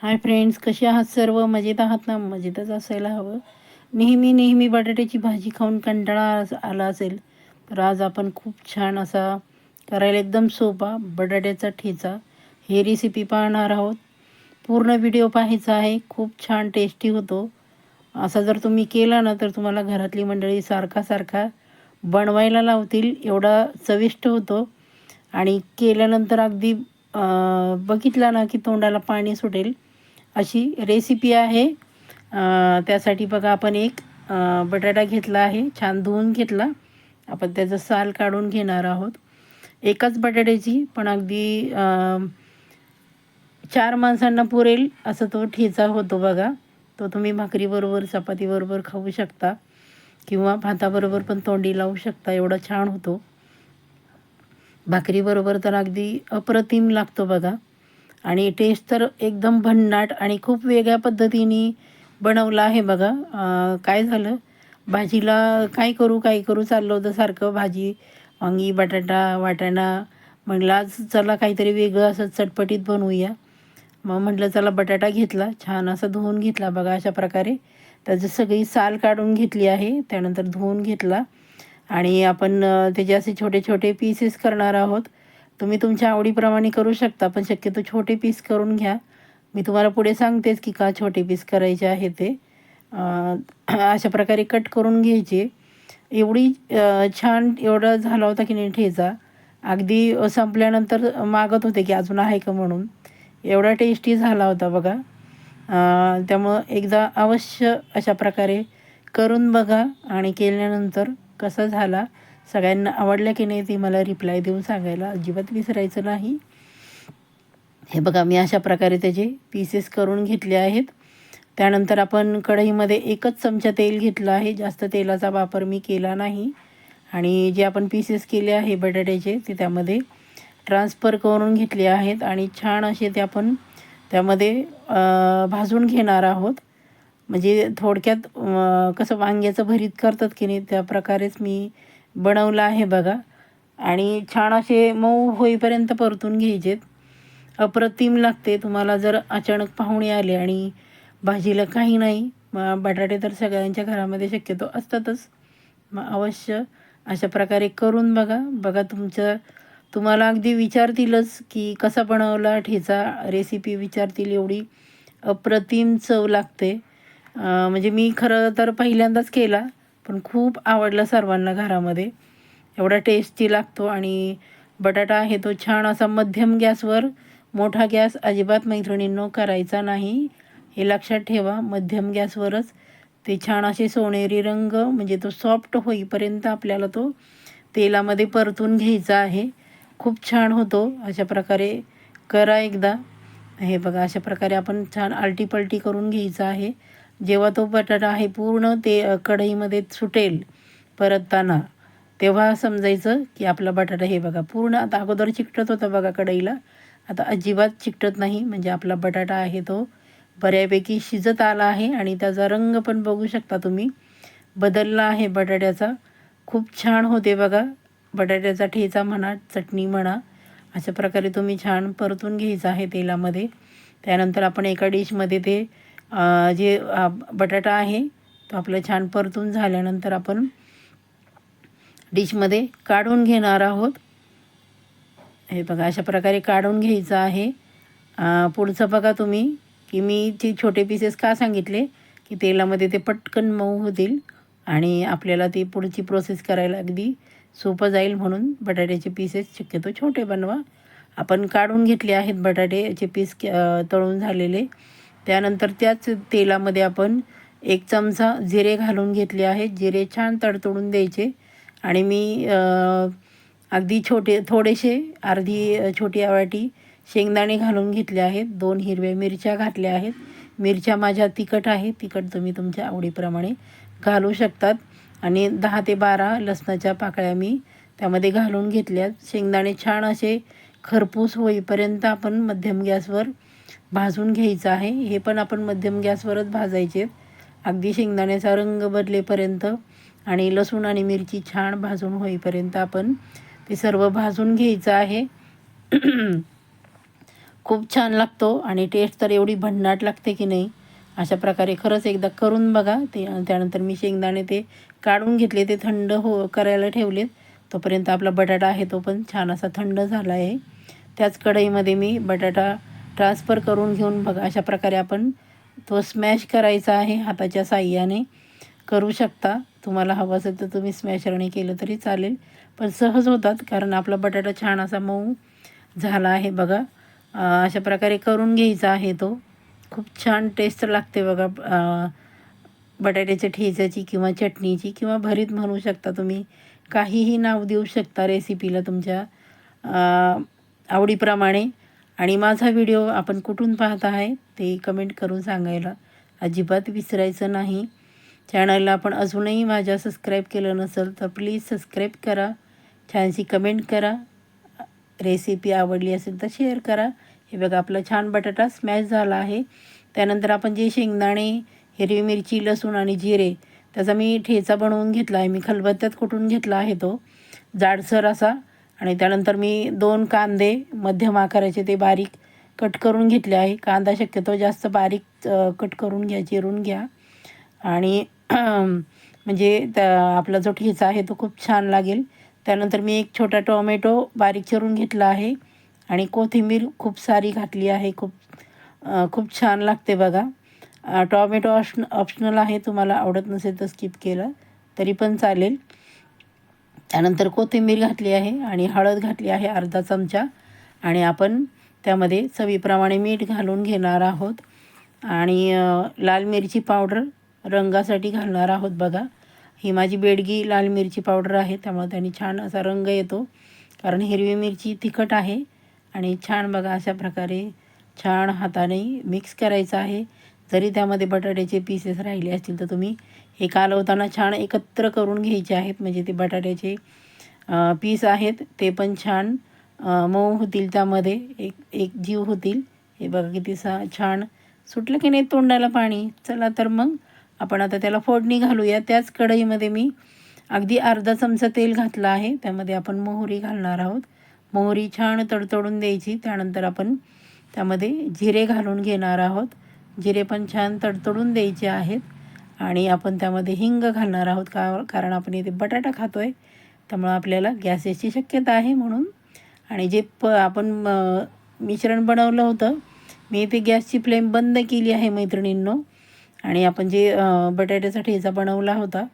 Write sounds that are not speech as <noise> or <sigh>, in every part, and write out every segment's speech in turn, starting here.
Hi friends कसे आहात सर्व? मजेत आहात ना? मजेतच असायला हवं. नेहमी नेहमी बटाट्याची भाजी खाऊन कंटाळा आला असेल तर आज आपण खूप छान असा करायला एकदम सोपा बटाट्याचा ठेचा हे रेसिपी पाहणार आहोत. पूर्ण व्हिडिओ पाहायचा आहे. खूप छान टेस्टी होतो. असा जर तुम्ही केला ना तर तुम्हाला घरातली मंडळी सारखा सारखा बनवायला लावतील. एवढा चविष्ट होतो. आणि केल्यानंतर अगदी बघितला ना की तोंडाला पाणी सुटेल. अशी रेसिपी आहे. त्यासाठी बघा आपण एक बटाटा घेतला आहे. छान धुवून घेतला. आपण त्याचं साल काढून घेणार आहोत. एकाच बटाट्याची पण अगदी चार माणसांना पुरेल असं तो ठेचा होतो बघा. तो तुम्ही भाकरीबरोबर चपातीबरोबर खाऊ शकता किंवा भाताबरोबर पण तोंडी लावू शकता. एवढा छान होतो. भाकरीबरोबर तर अगदी अप्रतिम लागतो बघा. आणि टेस्ट तर एकदम भन्नाट आणि खूप वेगळ्या पद्धतीने बनवला आहे बघा. काय झालं? भाजीला काय करू काय करू चाललं होतं सारखं भाजी. वांगी बटाटा वाटाणा. म्हणलं आज चला काहीतरी वेगळं असं चटपटीत बनवूया. मग म्हटलं चला बटाटा घेतला. छान असा धुवून घेतला बघा अशा प्रकारे. त्याची सगळी साल काढून घेतली आहे. त्यानंतर धुवून घेतला. आणि आपण त्याचे असे छोटे छोटे पीसेस करणार आहोत. तुम्ही तुमच्या आवडीप्रमाणे करू शकता पण शक्यतो छोटे पीस करून घ्या. मी तुम्हाला पुढे सांगतेच की का छोटे पीस करायचे आहे ते. अशा प्रकारे कट करून घ्यायचे. एवढी छान एवढा झाला होता की नाही ठेचा. अगदी संपल्यानंतर मागत होते की अजून आहे का म्हणून. एवढा टेस्टी झाला होता बघा. त्यामुळं एकदा अवश्य अशा प्रकारे करून बघा आणि केल्यानंतर कसा झाला. सगळ्यांना आवडलं की नाही ते मला रिप्लाय देऊन सांगायला अजिबात विसरायचं नाही. हे बघा मी अशा प्रकारे त्याचे पीसेस करून घेतले आहेत. त्यानंतर आपण कढईमध्ये एकच चमचा तेल घेतलं आहे. जास्त तेलाचा वापर मी केला नाही. आणि जे आपण पीसेस केले आहे बटाट्याचे ते त्यामध्ये ट्रान्सफर करून घेतले आहेत. आणि छान असे ते आपण त्यामध्ये भाजून घेणार आहोत. म्हणजे थोडक्यात कसं वांग्याचं भरीत करतात की नाही त्या प्रकारेच मी बनवलं आहे बघा. आणि छान असे मऊ होईपर्यंत परतून घ्यायचेत. अप्रतिम लागते. तुम्हाला जर अचानक पाहुणे आले आणि भाजीला काही नाही मग बटाटे तर सगळ्यांच्या घरामध्ये शक्यतो असतातच. मग अवश्य अशा प्रकारे करून बघा. बघा तुमचं तुम्हाला अगदी विचारतीलच की कसा बनवला ठेचा रेसिपी विचारतील एवढी अप्रतिम चव लागते. म्हणजे मी खरं तर पहिल्यांदाच केला. पण खूप आवडला सर्वांना घरामध्ये. एवढा टेस्टी लागतो आणि बटाटा आहे तो छान असा मध्यम गॅसवर मोठा गॅस अजिबात मैत्रिणींनो करायचा नाही. हे लक्षात ठेवा मध्यम गॅसवरच ते छान असे सोनेरी रंग म्हणजे तो सॉफ्ट होईपर्यंत आपल्याला तो तेलामध्ये परतून घ्यायचा आहे. खूप छान होतो अशा प्रकारे करा एकदा. हे बघा अशा प्रकारे आपण छान आलटी पलटी करून घ्यायचं आहे. जेव्हा तो बटाटा आहे पूर्ण ते कढईमध्ये सुटेल परतताना तेव्हा समजायचं की आपला बटाटा हे बघा पूर्ण आता अगोदर चिकटत होता बघा कढईला आता अजिबात चिकटत नाही म्हणजे आपला बटाटा आहे तो बऱ्यापैकी शिजत आला आहे आणि त्याचा रंग पण बघू शकता तुम्ही. बदलला आहे बटाट्याचा. खूप छान होते बघा. बटाट्याचा ठेचा म्हणा चटणी म्हणा अशा प्रकारे तुम्ही छान परतून घ्यायचं आहे तेलामध्ये. त्यानंतर आपण एका डिशमध्ये ते जे बटाटा आहे तो आपलं छान परतून झाल्यानंतर आपण डिशमध्ये काढून घेणार आहोत. हे बघा अशा प्रकारे काढून घ्यायचं आहे. पुढचं बघा तुम्ही की मी ते छोटे पीसेस का सांगितले की तेलामध्ये ते पटकन मऊ होतील आणि आपल्याला ती पुढची प्रोसेस करायला अगदी सोपं जाईल म्हणून बटाट्याचे पीसेस शक्यतो छोटे बनवा. आपण काढून घेतले आहेत बटाट्याचे पीस तळून झालेले. त्यानंतर त्याच तेलामध्ये आपण एक चमचा जिरे घालून घेतले आहेत. जिरे छान तडतडून द्यायचे. आणि मी अगदी छोटे थोडेसे अर्धी छोटी वाटी शेंगदाणे घालून घेतले आहेत. दोन हिरव्या मिरच्या घातल्या आहेत. मिरच्या माझ्या तिखट आहे. तिखट तुम्ही तुमच्या आवडीप्रमाणे घालू शकतात. आणि दहा ते बारा लसणाच्या पाकळ्या मी त्यामध्ये घालून घेतल्यात. शेंगदाणे छान असे खरपूस होईपर्यंत आपण मध्यम गॅसवर भाजून घ्यायचं आहे. हे पण आपण मध्यम गॅसवरच भाजायचे. अगदी शेंगदाण्याचा रंग बदलेपर्यंत आणि लसूण आणि मिरची छान भाजून होईपर्यंत आपण ते सर्व भाजून घ्यायचं आहे. <clears throat> खूप छान लागतो आणि टेस्ट तर एवढी भन्नाट लागते की नाही. अशा प्रकारे खरंच एकदा करून बघा. ते त्यानंतर मी शेंगदाणे ते काढून घेतले. ते थंड हो करायला ठेवलेत. तोपर्यंत आपला बटाटा आहे तो पण छान असा थंड झाला आहे. त्याच कढईमध्ये मी बटाटा ट्रान्सफर करून घेऊन बघा अशा प्रकारे आपण तो स्मॅश करायचा आहे हाताच्या साह्याने. करू शकता. तुम्हाला हवं असेल तर तुम्ही स्मॅशरने केलं तरी चालेल. पण सहज होतात कारण आपला बटाटा छान असा मऊ झाला आहे बघा. अशा प्रकारे करून घ्यायचा आहे तो. खूप छान टेस्ट लागते बघा. बटाट्याच्या ठेच्याची किंवा चटणीची किंवा भरीत म्हणू शकता तुम्ही. काहीही नाव देऊ शकता रेसिपीला तुमच्या आवडीप्रमाणे. आणि माझा व्हिडिओ आपण कुठून पाहत आहे ते कमेंट करून सांगायला अजिबात विसरायचं नाही. चॅनलला आपण अजूनही माझ्या सबस्क्राईब केलं नसेल तर प्लीज सबस्क्राईब करा. छानशी कमेंट करा. रेसिपी आवडली असेल तर शेअर करा. हे बघा आपला छान बटाटा स्मॅश झाला आहे. त्यानंतर आपण जे शेंगदाणे हिरवी मिरची लसूण आणि जिरे त्याचा मी ठेचा बनवून घेतला आहे. मी खलबत्त्यात कुटून घेतला आहे तो? जाडसर असा आणि त्यानंतर मी दोन कांदे मध्यम आकाराचे ते बारीक कट करून घेतले आहे. कांदा शक्यतो जास्त बारीक कट करून घ्या चिरून घ्या. आणि म्हणजे त्या आपला जो ठेचा आहे तो खूप छान लागेल. त्यानंतर मी एक छोटा टोमॅटो बारीक चिरून घेतला आहे. आणि कोथिंबीर खूप सारी घातली आहे. खूप खूप छान लागते बघा. टॉमॅटो ऑप्शन ऑप्शनल आहे. तुम्हाला आवडत नसेल तर स्किप केलं तरी पण चालेल. त्यानंतर कोथिंबीर घातली आहे आणि हळद घातली आहे अर्धा चमचा. आणि आपण त्यामध्ये चवीप्रमाणे मीठ घालून घेणार आहोत. आणि लाल मिरची पावडर रंगासाठी घालणार आहोत बघा. ही माझी बेडगी लाल मिरची पावडर आहे त्यामुळे त्यांनी छान असा रंग येतो. कारण हिरवी मिरची तिखट आहे. आणि छान बघा अशा प्रकारे छान हाताने मिक्स करायचं आहे. जरी त्यामध्ये बटाट्याचे पीसेस राहिले असतील तर तुम्ही हे कालवताना छान एकत्र करून घ्यायचे आहेत. म्हणजे ते बटाट्याचे पीस आहेत ते पण छान मऊ होतील त्यामध्ये. एक एक जीव होतील. हे बघा किती सा छान सुटलं की नाही तोंडाला पाणी. चला तर मग आपण आता त्याला फोडणी घालूया. त्याच कढईमध्ये मी अगदी अर्धा चमचा तेल घातलं आहे. त्यामध्ये आपण मोहरी घालणार आहोत. मोहरी छान तडतडून द्यायची. त्यानंतर आपण त्यामध्ये जिरे घालून घेणार आहोत. जिरे पण छान तडतडून द्यायचे आहेत. आणि आपण त्यामध्ये हिंग घालणार आहोत. का कारण आपण इथे बटाटा खातो आहे त्यामुळं आपल्याला गॅसेसची शक्यता आहे म्हणून. आणि जे प आपण मिश्रण बनवलं होतं. मी इथे गॅसची फ्लेम बंद केली आहे मैत्रिणींनो. आणि आपण जे बटाट्याचा ठेचा बनवला होता.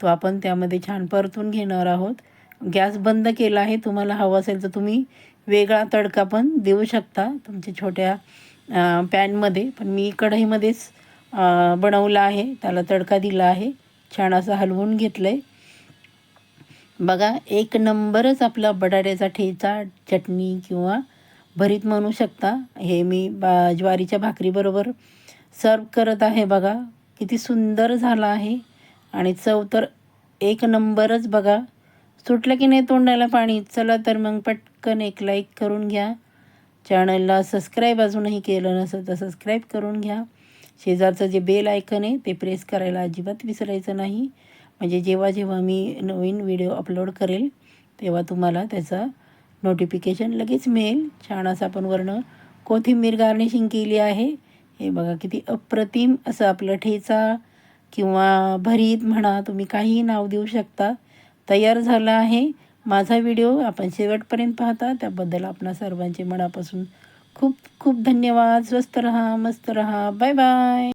तो आपण त्यामध्ये छान परतून घेणार आहोत. गॅस बंद केला आहे. तुम्हाला हवं असेल तर तुम्ही वेगळा तडका पण देऊ शकता. तुमच्या छोट्या पॅनमध्ये पण मी कढईमध्येच बनवलं आहे. त्याला तडका दिला आहे. छान असं हलवून घेतलं आहे बघा एक नंबरच आपला बटाट्याचा ठेचा चटणी किंवा भरीत म्हणू शकता. हे मी बा ज्वारीच्या भाकरीबरोबर सर्व करत आहे बघा. किती सुंदर झाला आहे. आणि चव तर एक नंबरच बघा. सुटलं की नाही तोंडाला पाणी? चला तर मग पटकन एक लाईक करून घ्या. चॅनलला सबस्क्राईब अजूनही केलं नसेल तर सबस्क्राईब करून घ्या. शेजारचं जे बेल आयकन आहे ते प्रेस करायला अजिबात विसरायचं नाही. म्हणजे जेव्हा जेव्हा मी नवीन व्हिडिओ अपलोड करेल तेव्हा तुम्हाला त्याचा नोटिफिकेशन लगेच मिळेल. छान असं आपण वर्ण कोथिंबीर गार्निशिंग केली आहे. हे बघा किती अप्रतिम असं आपलं ठेचा किंवा भरीत म्हणा तुम्ही काहीही नाव देऊ शकता. तयार झालं आहे. माझा व्हिडिओ आपण शेवटपर्यंत पाहता. त्याबद्दल आपणा सर्वांचे मनापासून खूप खूप धन्यवाद. स्वस्त रहा मस्त रहा. Bye bye